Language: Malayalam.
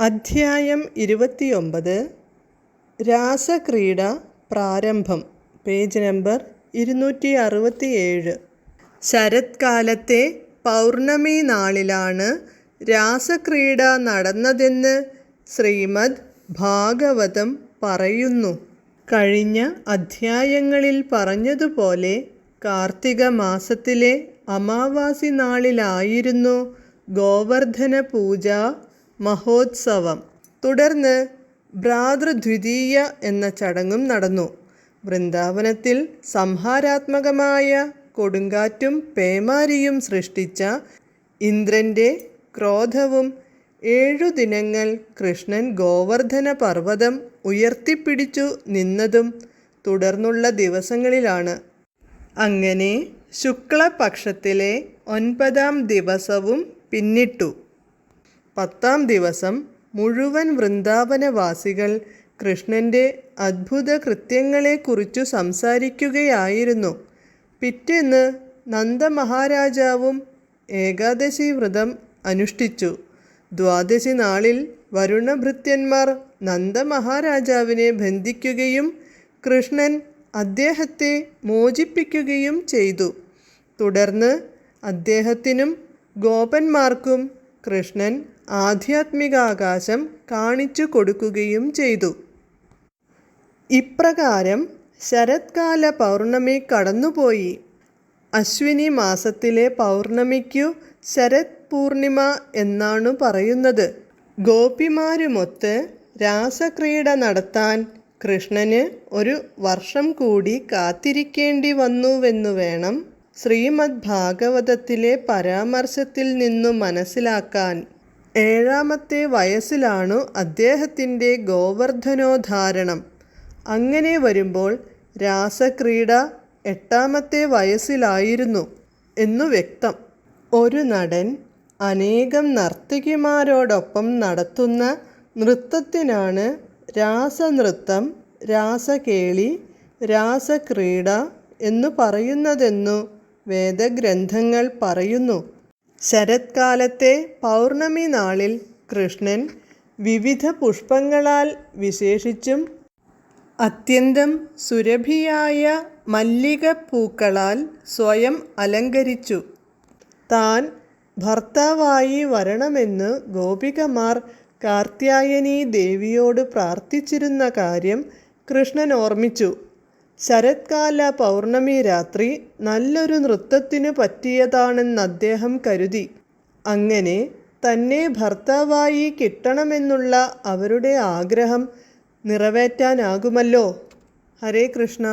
അധ്യായം ഇരുപത്തിയൊമ്പത് രാസക്രീഡ പ്രാരംഭം പേജ് നമ്പർ ഇരുന്നൂറ്റി അറുപത്തിയേഴ് ശരത്കാലത്തെ പൗർണമി നാളിലാണ് രാസക്രീഡ നടന്നതെന്ന് ശ്രീമദ് ഭാഗവതം പറയുന്നു. കഴിഞ്ഞ അധ്യായങ്ങളിൽ പറഞ്ഞതുപോലെ കാർത്തിക മാസത്തിലെ അമാവാസി നാളിലായിരുന്നു ഗോവർദ്ധന പൂജ മഹോത്സവം. തുടർന്ന് ഭ്രാതൃദ്വിതീയ എന്ന ചടങ്ങും നടന്നു. വൃന്ദാവനത്തിൽ സംഹാരാത്മകമായ കൊടുങ്കാറ്റും പേമാരിയും സൃഷ്ടിച്ച ഇന്ദ്രന്റെ ക്രോധവും ഏഴു ദിനങ്ങൾ കൃഷ്ണൻ ഗോവർദ്ധന പർവതം ഉയർത്തിപ്പിടിച്ചു നിന്നതും തുടർന്നുള്ള ദിവസങ്ങളിലാണ്. അങ്ങനെ ശുക്ലപക്ഷത്തിലെ ഒൻപതാം ദിവസവും പിന്നിട്ടു. പത്താം ദിവസം മുഴുവൻ വൃന്ദാവനവാസികൾ കൃഷ്ണന്റെ അത്ഭുത കൃത്യങ്ങളെക്കുറിച്ചു സംസാരിക്കുകയായിരുന്നു. പിറ്റേന്ന് നന്ദമഹാരാജാവും ഏകാദശി വ്രതം അനുഷ്ഠിച്ചു. ദ്വാദശി നാളിൽ വരുണഭൃത്യന്മാർ നന്ദമഹാരാജാവിനെ ബന്ധിക്കുകയും കൃഷ്ണൻ അദ്ദേഹത്തെ മോചിപ്പിക്കുകയും ചെയ്തു. തുടർന്ന് അദ്ദേഹത്തിനും ഗോപന്മാർക്കും കൃഷ്ണൻ ആധ്യാത്മികാകാശം കാണിച്ചു കൊടുക്കുകയും ചെയ്തു. ഇപ്രകാരം ശരത്കാല പൗർണമി കടന്നുപോയി. അശ്വിനി മാസത്തിലെ പൗർണമിക്കു ശരത് പൂർണിമ എന്നാണ് പറയുന്നത്. ഗോപിമാരുമൊത്ത് രാസക്രീഡ നടത്താൻ കൃഷ്ണന് ഒരു വർഷം കൂടി കാത്തിരിക്കേണ്ടി വന്നുവെന്നു വേണം ശ്രീമദ് ഭാഗവതത്തിലെ പരാമർശത്തിൽ നിന്നു മനസ്സിലാക്കാൻ. ഏഴാമത്തെ വയസ്സിലാണു അദ്ദേഹത്തിന്റെ ഗോവർദ്ധനോദ്ധാരണം. അങ്ങനെ വരുമ്പോൾ രാസക്രീഡ എട്ടാമത്തെ വയസ്സിലായിരുന്നു എന്നു വ്യക്തം. ഒരു നടൻ അനേകം നർത്തകിമാരോടൊപ്പം നടത്തുന്ന നൃത്തത്തിനാണ് രാസനൃത്തം രാസകേളി രാസക്രീഡ എന്നു പറയുന്നതെന്നു വേദഗ്രന്ഥങ്ങൾ പറയുന്നു. ശരത്കാലത്തെ പൗർണമി നാളിൽ കൃഷ്ണൻ വിവിധ പുഷ്പങ്ങളാൽ വിശേഷിച്ചും അത്യന്തം സുരഭിയായ മല്ലികപ്പൂക്കളാൽ സ്വയം അലങ്കരിച്ചു. താൻ ഭർത്താവായി വരണമെന്ന് ഗോപികമാർ കാർത്യായനി ദേവിയോട് പ്രാർത്ഥിച്ചിരുന്ന കാര്യം കൃഷ്ണൻ ഓർമ്മിച്ചു. ശരത്കാല പൗർണമി രാത്രി നല്ലൊരു നൃത്തത്തിനു പറ്റിയതാണെന്ന് അദ്ദേഹം കരുതി. അങ്ങനെ തന്നെ ഭർത്താവായി കിട്ടണമെന്നുള്ള അവരുടെ ആഗ്രഹം നിറവേറ്റാനാകുമല്ലോ. ഹരേ കൃഷ്ണ.